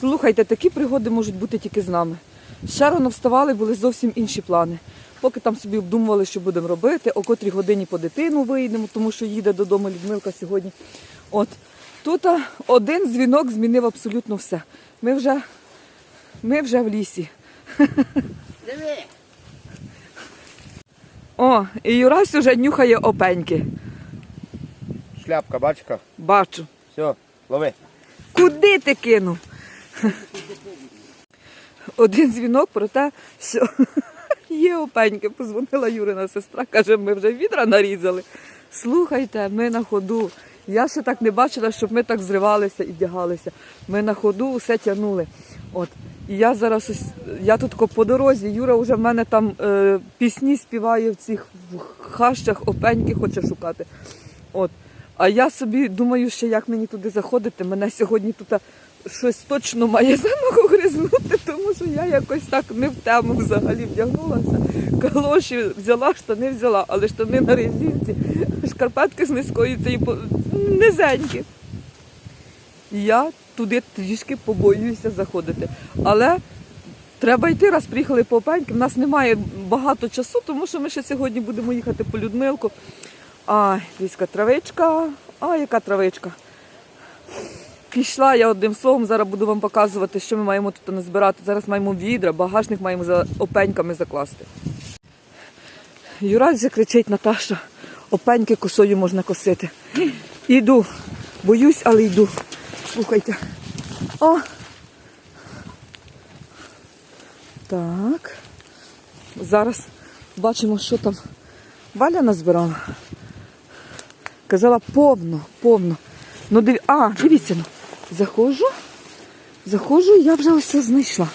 Слухайте, такі пригоди можуть бути тільки з нами. Ще рано вставали, були зовсім інші плани. Поки там собі обдумували, що будемо робити, о котрій годині по дитину вийдемо, тому що їде додому Людмилка сьогодні. От тут один дзвінок змінив абсолютно все. Ми вже, ми вже в лісі. Диви. О, і Юрась уже нюхає опеньки. Шляпка, бачка. Бачу. Все, лови. Куди ти кинув? Один дзвінок про те, що є опеньки. Позвонила Юрина сестра, каже, ми вже відра нарізали. Слухайте, ми на ходу. Я ще так не бачила, щоб ми так зривалися і вдягалися. Ми на ходу усе тягнули. От. І я зараз ось, я тут по дорозі, Юра вже в мене там е, пісні співає в цих хащах, опеньки хоче шукати. От. А я собі думаю, що як мені туди заходити, мене сьогодні тут а, щось точно має за ногу гризнути, тому що я якось так не в тему взагалі вдягнулася. Калоші взяла, штани взяла, але штани на резинці, шкарпетки з низької цієї низенькі. Я туди трішки побоююся заходити. Але треба йти, раз приїхали по опеньки. У нас немає багато часу, тому що ми ще сьогодні будемо їхати по Людмилку. Ай, війська травичка. А, яка травичка. Пішла я одним словом, зараз буду вам показувати, що ми маємо тут назбирати. Зараз маємо відра, багажник маємо за опеньками закласти. Юрась вже кричить Наташа, опеньки косою можна косити. Іду, боюсь, але йду. Слухайте. О! Так. Зараз бачимо, що там Валя назбирала. Казала повно, повно. Ну, диві... А, дивіться, ну. Заходжу, заходжу, я вже ось знайшла.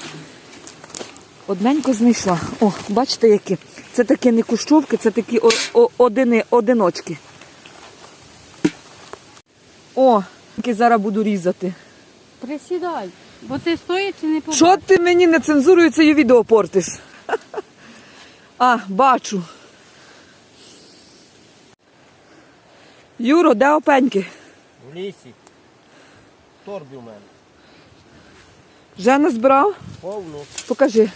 Одненько знайшла. О, бачите, які. Це такі не кущовки, це такі о, о, одини, одиночки. О, які зараз буду різати. Присідай, бо ти стоячи не побачиш. Що ти мені не цензурою це відео портиш? А, бачу. Юро, де опеньки? В лісі. В торбі у мене. Вже назбирав? Повну. Покажи.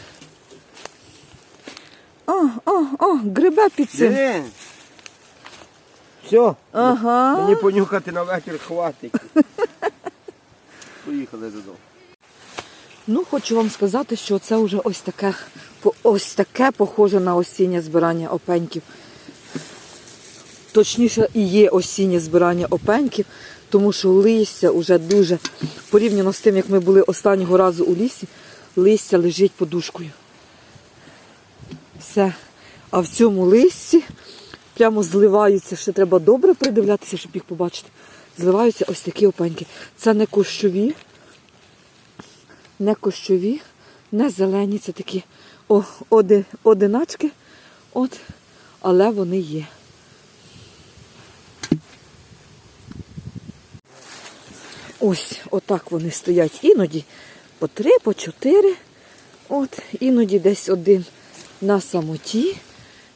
О, о, о, грибе під цим. Диви. Все. Ага. Мені понюхати на вечір хватить. Поїхали додому. Ну, хочу вам сказати, що це вже ось таке, ось таке похоже на осіннє збирання опеньків. Точніше, і є осіннє збирання опеньків, тому що листя вже дуже, порівняно з тим, як ми були останнього разу у лісі, листя лежить подушкою. Все. А в цьому листі прямо зливаються, ще треба добре придивлятися, щоб їх побачити. Зливаються ось такі опеньки. Це не кущові, не кущові, не зелені, це такі о, оди, одиначки, от, але вони є. Ось, отак вони стоять. Іноді по три, по чотири. От, іноді десь один на самоті.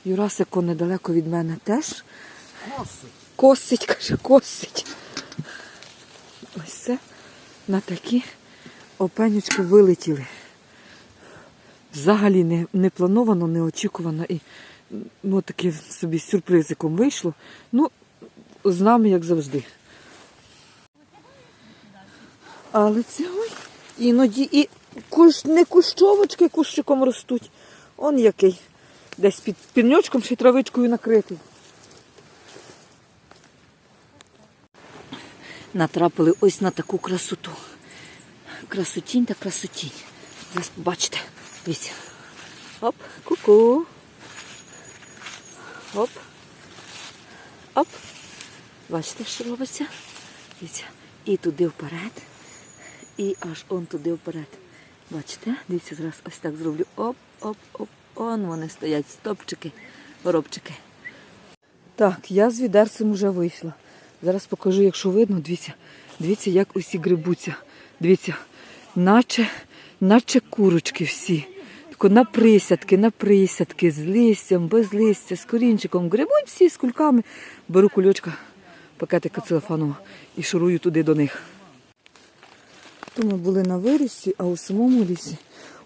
Юрасико недалеко від мене теж. Косить, каже, косить. Ось це на такі опенючки вилетіли. Взагалі не, не плановано, не очікувано і ну, таке собі сюрпризиком вийшло. Ну, з нами, як завжди. Але це ой, іноді і куш, не кущовочки кущиком ростуть. Он який. Десь під пірньочком й травичкою накритий. Натрапили ось на таку красоту. Красотінь та красотінь. Зараз побачите. Дивіться. Оп, ку-ку. Оп. Оп. Бачите, що робиться? Дивіться. І туди вперед. І аж он туди вперед. Бачите? Дивіться, зараз ось так зроблю. Оп, оп, оп. Он вони стоять, стопчики, коробчики. Так, я з відерцем вже вийшла. Зараз покажу, якщо видно, дивіться, дивіться, як усі грибуться. Дивіться, наче, наче курочки всі. Тако на присядки, на присядки, з листям, без листя, з корінчиком. Грибуть всі з кульками. Беру кульочка, пакетика целофаного і шурую туди до них. То ми були на вирісі, а у самому лісі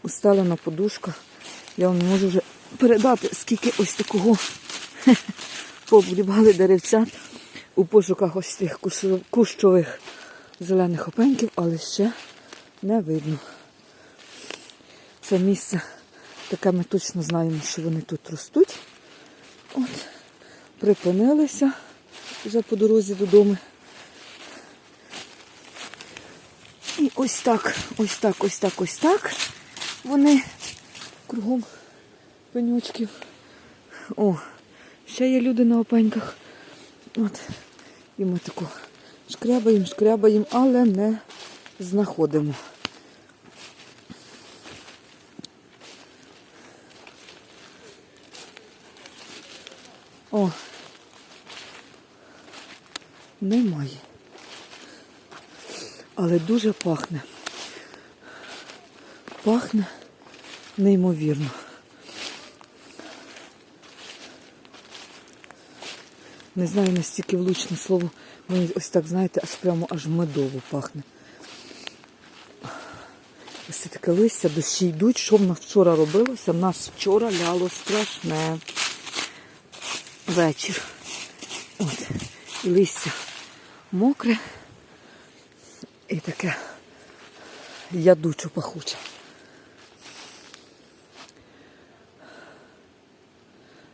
устелена подушка. Я вам не можу вже передати, скільки ось такого пообрібали деревцят у пошуках ось тих кущових зелених опеньків, але ще не видно. Це місце таке ми точно знаємо, що вони тут ростуть. От, припинилися вже по дорозі додому. І ось так, ось так, ось так, ось так. Вони кругом пеньочків. О, ще є люди на опеньках. От. І ми таку шкрябаємо, шкрябаємо, але не знаходимо. О. Немає. Але дуже пахне. Пахне неймовірно. Не знаю настільки влучне слово. Мені ось так, знаєте, аж прямо аж медово пахне. Ось таке листя, дощі йдуть. Що в нас вчора робилося? В нас вчора ляло страшне. Вечір. От. І листя мокре. І таке ядучо пахуче.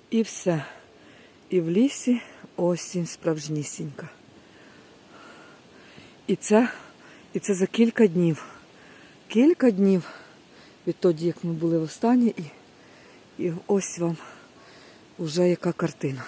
І все. І в лісі осінь справжнісінька. І це, і це за кілька днів. Кілька днів відтоді, як ми були в останній, і, і ось вам уже яка картина.